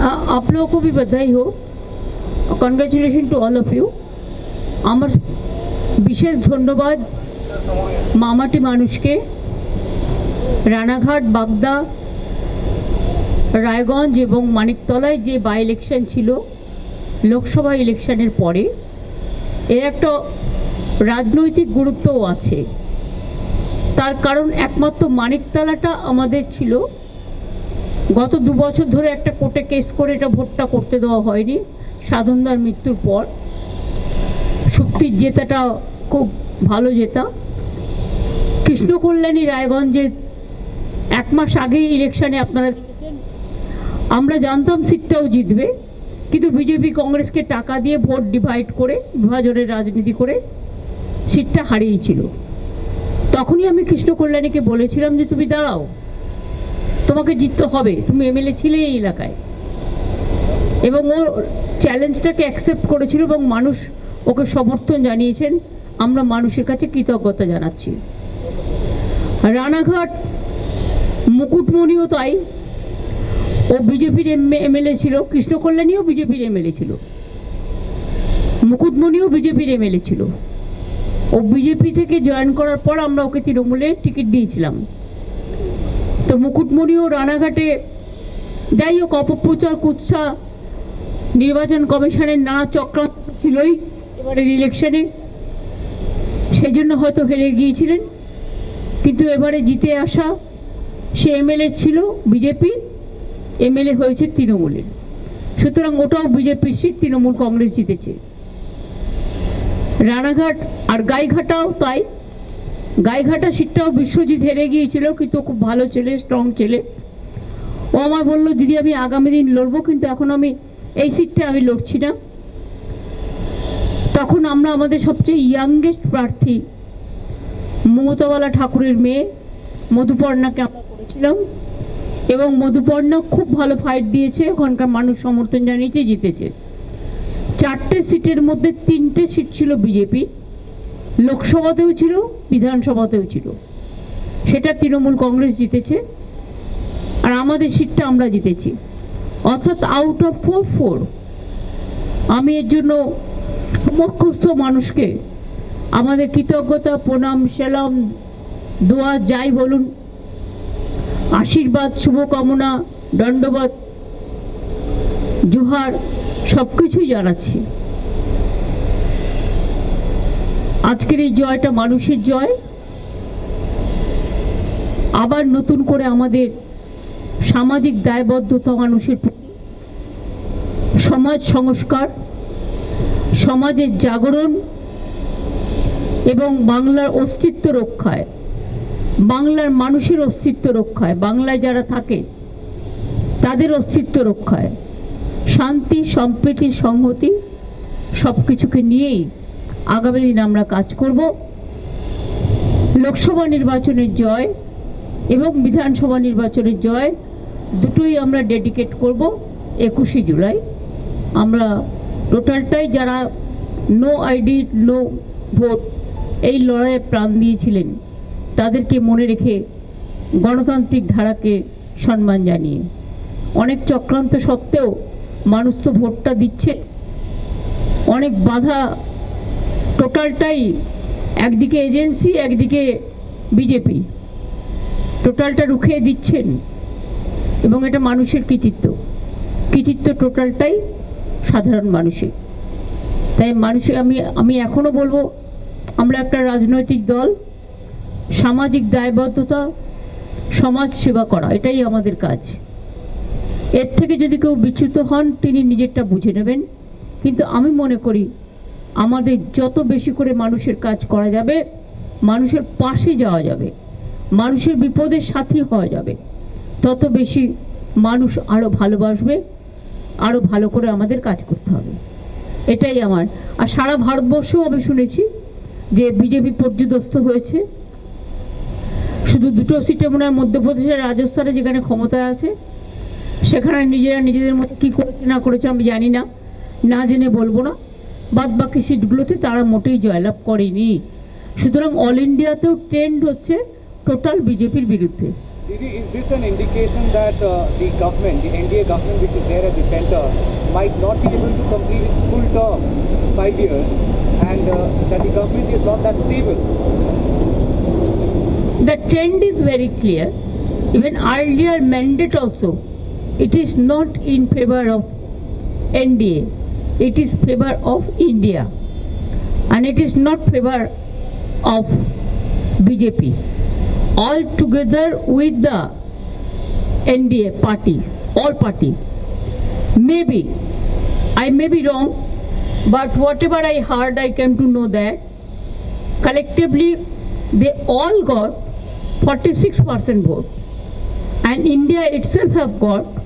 आ- आप लोगों को भी बधाई हो congratulation to all of you আমার বিশেষ ধন্যবাদ মামাটি মানুষকে রানাঘাট বাগদা রায়গঞ্জ এবং মানিকতলায় যে বাই ইলেকশন ছিল লোকসভা ইলেকশনের পরে এর একটা রাজনৈতিক গুরুত্বও আছে তার কারণ একমাত্র মানিকতলাটা আমাদের ছিল গত দু বছর ধরে একটা কোর্টে কেস করে এটা ভোটটা করতে দেওয়া হয়নি। সাধনদার মৃত্যুর পর। সুপ্তির জেতাটা খুব ভালো জেতা। কৃষ্ণ কল্যাণী রায়গঞ্জে এক মাস আগেই ইলেকশানে আপনারা আমরা জানতাম সিটটাও জিতবে। কিন্তু বিজেপি কংগ্রেসকে টাকা দিয়ে ভোট ডিভাইড করে, বিভাজনের রাজনীতি করে সিটটা হারিয়েছিল। তখনই আমি কৃষ্ণ কল্যাণীকে বলেছিলাম যে, তুমি দাঁড়াও। তোমাকে জিততে হবে। তুমি এমএলএ ছিলে এই এলাকায়। এবং ও চ্যালেঞ্জটাকে অ্যাকসেপ্ট করেছিল এবং মানুষ ওকে সমর্থন জানিয়েছেন। আমরা মানুষের কাছে কৃতজ্ঞতা জানাচ্ছি। রানাঘাট, মুকুটমণিও তাই। ও বিজেপির এমএলএ ছিল। কৃষ্ণকল্যাণীও বিজেপির এমএলএ ছিল। মুকুটমণিও বিজেপির এমএলএ ছিল। ও বিজেপি থেকে জয়েন করার পর আমরা ওকে তৃণমূলে টিকিট দিয়েছিলাম। তো মুকুটমণিও রানাঘাটে যাই হোক, অপপ্রচার, কুৎসা, নির্বাচন কমিশনের না চক্রান্ত ছিলই এবারের ইলেকশনে। সেই জন্য হয়তো হেরে গিয়েছিলেন। কিন্তু এবারে জিতে আসা সে এমএলএ ছিল বিজেপি, এমএলএ হয়েছে তৃণমূলের। সুতরাং ওটাও বিজেপির সিট, তৃণমূল কংগ্রেস জিতেছে। রানাঘাট আর গাইঘাটাও তাই। গাইঘাটা সিটটাও বিশ্বজিৎ হেরে গিয়েছিল, কিন্তু খুব ভালো ছেলে স্ট্রং ছেলে। ও আমার বলল, দিদি, আমি আগামী দিন লড়বো, কিন্তু এখন আমি এই সিটটা আমি লড়ছি না। তখন আমরা আমাদের সবচেয়ে ইয়াংগেস্ট প্রার্থী, মমতাবালা ঠাকুরের মেয়ে, মধুপর্ণাকে আমরা করেছিলাম। এবং মধুপর্ণা খুব ভালো ফাইট দিয়েছে, ওখানকার মানুষ সমর্থন জানিয়েছে, জিতেছে। চারটে সিটের মধ্যে তিনটে সিট ছিল বিজেপি। লোকসভাতেও ছিল, বিধানসভাতেও ছিল। সেটা তৃণমূল কংগ্রেস জিতেছে, আর আমাদের সিটটা আমরা জিতেছি। অর্থাৎ আউট অফ ফোর ফোর আমি এর জন্য সমস্ত মানুষকে আমাদের কৃতজ্ঞতা, প্রণাম, সেলাম, দোয়া, যাই বলুন, আশীর্বাদ, শুভকামনা, দণ্ডবাদ, জোহার সব কিছুই জানাচ্ছি। আজকের এই জয়টা মানুষের জয়। আবার নতুন করে আমাদের সামাজিক দায়বদ্ধতা মানুষের সমাজ সংস্কার, সমাজের জাগরণ এবং বাংলার অস্তিত্ব রক্ষায়, বাংলার মানুষের অস্তিত্ব রক্ষায়, বাংলায় যারা থাকে তাদের অস্তিত্ব রক্ষায়। শান্তি, সম্প্রীতি, সংহতি সব কিছুকে নিয়েই আগামী দিন আমরা কাজ করব। লোকসভা নির্বাচনের জয় এবং বিধানসভা নির্বাচনের জয় দুটোই আমরা ডেডিকেট করব একুশে জুলাই। আমরা টোটালটাই যারা নো আইডি নো ভোট এই লড়াইয়ে প্রাণ দিয়েছিলেন, তাদেরকে মনে রেখে গণতান্ত্রিক ধারাকে সম্মান জানিয়ে। অনেক চক্রান্ত সত্ত্বেও মানুষ তো ভোটটা দিচ্ছে। অনেক বাধা টোটালটাই একদিকে এজেন্সি, একদিকে বিজেপি। টোটালটা রুখে দিচ্ছেন এবং এটা মানুষের কৃতিত্ব। কৃতিত্ব টোটালটাই সাধারণ মানুষের। তাই মানুষের, আমি আমি এখনও বলব, আমরা একটা রাজনৈতিক দল, সামাজিক দায়বদ্ধতা, সমাজ সেবা করা, এটাই আমাদের কাজ। এর থেকে যদি কেউ বিচ্যুত হন, তিনি নিজেরটা বুঝে নেবেন। কিন্তু আমি মনে করি আমাদের যত বেশি করে মানুষের কাজ করা যাবে, মানুষের পাশে যাওয়া যাবে, মানুষের বিপদের সাথী হওয়া যাবে। তত বেশি মানুষ আরও ভালোবাসবে আরও ভালো করে আমাদের কাজ করতে হবে। এটাই আমার। আর সারা ভারতবর্ষেও আমি শুনেছি যে বিজেপি পর্যদস্ত হয়েছে। শুধু দুটো সিটে মনে হয় মধ্যপ্রদেশের রাজস্থানে যেখানে ক্ষমতায় আছে, সেখানে নিজেরা নিজেদের মধ্যে কী করেছে না করেছে আমি জানি না। না জেনে বলব না। বাদ বাকি সিটগুলোতে তারা মোটেই জয়লাভ করেনি সুতরাং অল ইন্ডিয়াতেও ট্রেন্ড হচ্ছে টোটাল বিজেপির বিরুদ্ধে is this an indication that uh, the government, the NDA government which is there at the center, might not be able to complete its full term, five years, and uh, that the government is not that stable? The trend is very clear. Even earlier mandate also, it is not in favor of NDA. It is favor of India, and it is not favor of BJP. All together with the NDA party, all party. Maybe I may be wrong, but whatever I heard, I came to know that collectively they all got 46% vote and india itself have got